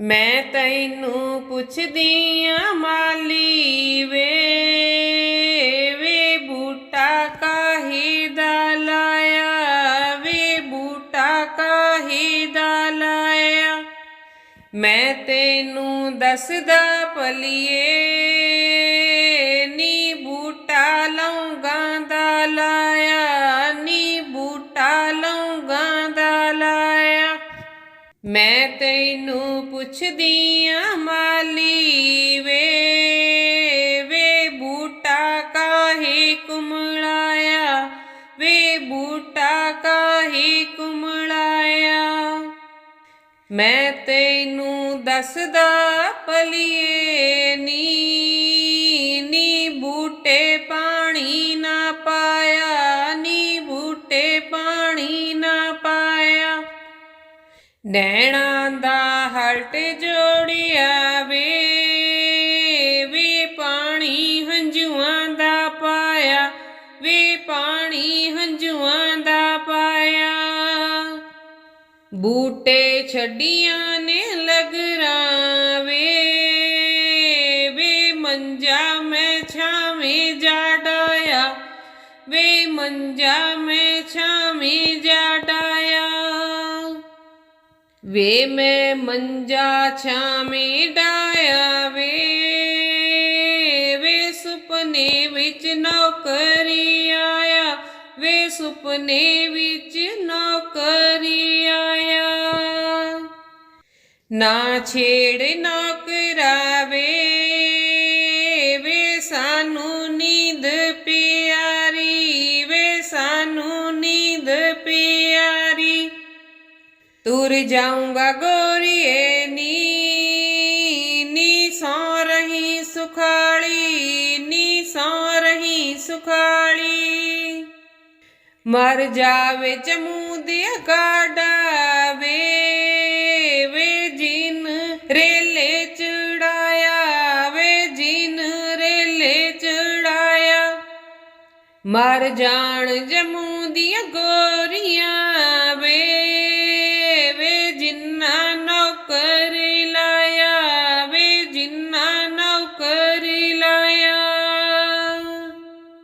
ਮੈਂ ਤੈਨੂੰ ਪੁੱਛਦੀ ਆ, ਮਾਲੀ ਵੇ ਵੇ ਬੂਟਾ ਕਾਹੀ ਦਾ ਲਾਇਆ, ਵੇ ਬੂਟਾ ਕਾਹੀ ਦਾ ਲਾਇਆ। ਮੈਂ ਤੈਨੂੰ ਦੱਸਦਾ ਪਲੀਏ ਮੈਂ ਤੈਨੂੰ ਪੁੱਛਦੀ ਆ, ਮਾਲੀ ਵੇ ਵੇ ਬੂਟਾ ਕਾਹੇ ਕੁਮਲਾਇਆ, ਵੇ ਬੂਟਾ ਕਾਹੇ ਕੁਮਲਾਇਆ। ਮੈਂ ਤੈਨੂੰ ਦੱਸਦਾ ਪਲੀਏ ਨੀ ਨੀ ਬੂਟੇ ਨੈਣਾ ਦਾ ਹਲਟ ਜੋੜਿਆ ਵੇ ਵੇ ਪਾਣੀ ਹੰਝੂਆਂ ਦਾ ਪਾਇਆ, ਵੇ ਪਾਣੀ ਹੰਝੂਆਂ ਦਾ ਪਾਇਆ। ਬੂਟੇ ਛੱਡੀਆਂ ਨੇ ਲਗਰਾ ਵੇ ਵੇ ਮੰਜਾ ਮੈਂ ਛਾਵੇਂ ਜਾ ਡਾਇਆ, ਵੇ ਮੰਜਾ ਮੈਂ ਛਾਵੇਂ ਜਾ ਡਾਇਆ। ਵੇ ਮੈਂ ਮੰਜਾ ਛਾਵੇਂ ਡਾਇਆ ਵੇ ਵੇ ਸੁਪਨੇ ਵਿੱਚ ਨੌਕਰੀ ਆਇਆ, ਵੇ ਸੁਪਨੇ ਵਿੱਚ ਨੌਕਰੀ ਆਇਆ। ਨਾ ਛੇੜ ਨਾ ਤੁਰ ਜਾਊਂਗਾ ਗੋਰੀਏ, ਨੀ ਨੀ ਸੌ ਰਹੀ ਸੁਖਾਲੀ, ਨੀ ਸੌ ਰਹੀ ਸੁਖਾਲੀ। ਮਰ ਜਾਵੇ ਜਮੂ ਦੇ ਗਾਡਾ, ਵੇ ਵੇ ਜਿਨ ਰੇਲੇ ਚੜਾਇਆ, ਵੇ ਜਿਨ ਰੇਲੇ ਚੜਾਇਆ। ਮਰ ਜਾਣ ਜਮੂ ਦੀਆਂ ਗੋਰੀਆਂ